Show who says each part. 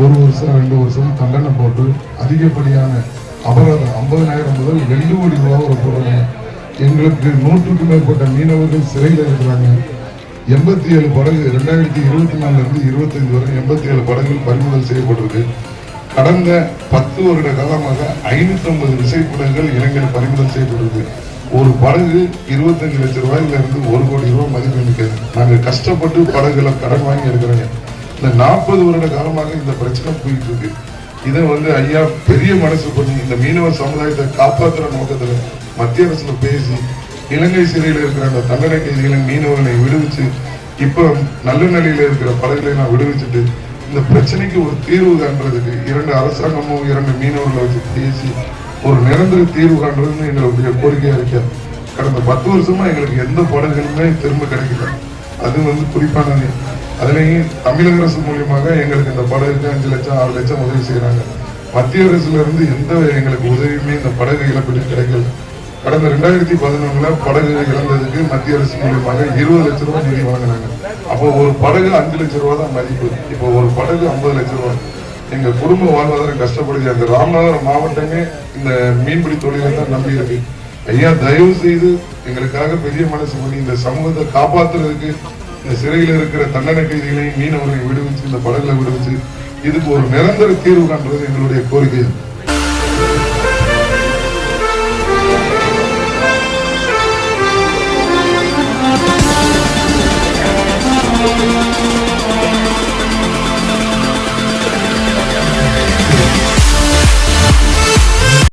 Speaker 1: ஒரு வருஷம் ரெண்டு வருஷம் தண்டனை போட்டு அதிகப்படியான அபராதம் ஐம்பதனாயிரம் முதல் ரெண்டு கோடி ரூபா ஒரு போடுறாங்க. எங்களுக்கு நூற்றுக்கு மேற்பட்ட மீனவர்கள் சிறையில் இருக்கிறாங்க. எண்பத்தி ஏழு படகு ரெண்டாயிரத்தி இருபத்தி நாலுலேருந்து இருபத்தஞ்சு வரை எண்பத்தி ஏழு படகுகள் பறிமுதல் செய்யப்பட்டிருக்கு. கடந்த பத்து வருட காலமாக ஐநூற்றம்பது ஐம்பது விசைப்படகுகள் இளைஞர் பறிமுதல் செய்யப்பட்டிருக்கு. ஒரு படகு இருபத்தஞ்சு லட்சம் ரூபாயிலிருந்து ஒரு கோடி ரூபாய் மதிப்பு நிற்கிறது நாங்கள் கஷ்டப்பட்டு படகுகளை கடன் வாங்கி எடுக்கிறோங்க. இந்த நாற்பது வருட காலமாக இந்த பிரச்சனை போயிட்டு இருக்கு இதை வந்து ஐயா பெரிய மனசு பண்ணி இந்த மீனவ சமுதாயத்தை காப்பாற்றுற நோக்கத்துல மத்திய அரசுல பேசி இலங்கை சிறையில் இருக்கிற அந்த தண்டனை கைதிகளின் மீனவர்களை விடுவிச்சு இப்போ நல்ல நிலையில இருக்கிற படகுகளை நான் விடுவிச்சுட்டு இந்த பிரச்சனைக்கு ஒரு தீர்வு காண்றதுக்கு இரண்டு அரசாங்கமும் இரண்டு மீனவர்களை வச்சு பேசி ஒரு நிரந்தர தீர்வு காண்றதுன்னு எங்களுடைய கோரிக்கையா இருக்க. கடந்த பத்து வருஷமா எங்களுக்கு எந்த படகுகளுமே திரும்ப கிடைக்கல. அது வந்து குறிப்பானது அதுலேயும் தமிழக அரசு மூலியமாக எங்களுக்கு இந்த படகுக்கு அஞ்சு லட்சம் ஆறு லட்சம் உதவி செய்கிறாங்க மத்திய அரசுல இருந்து எந்த எங்களுக்கு உதவியுமே இந்த படகு இழப்பீடு கிடைக்கல. கடந்த ரெண்டாயிரத்தி பதினொன்னுல படகு இழந்ததுக்கு மத்திய அரசு மூலியமாக இருபது லட்சம் ரூபாய் நிதி வழங்கினாங்க. அப்போ ஒரு படகு அஞ்சு லட்சம் ரூபா தான் மதிப்பு. இப்போ ஒரு படகு ஐம்பது லட்சம் ரூபா. எங்க குடும்ப வாழ்வாதாரம் கஷ்டப்படுது. அந்த ராமநாதபுரம் மாவட்டமே இந்த மீன்பிடி தொழிலை தான் நம்பி இருக்கு. ஐயா தயவு செய்து எங்களுக்காக பெரிய மனசு பண்ணி இந்த சமூகத்தை காப்பாத்துறதுக்கு இந்த சிறையில் இருக்கிற தண்டனை கைதிகளையும் மீனவர்களையும் விடுவிச்சு இந்த படகுல விடுவிச்சு இதுக்கு ஒரு நிரந்தர தீர்வு காண்றது எங்களுடைய கோரிக்கை.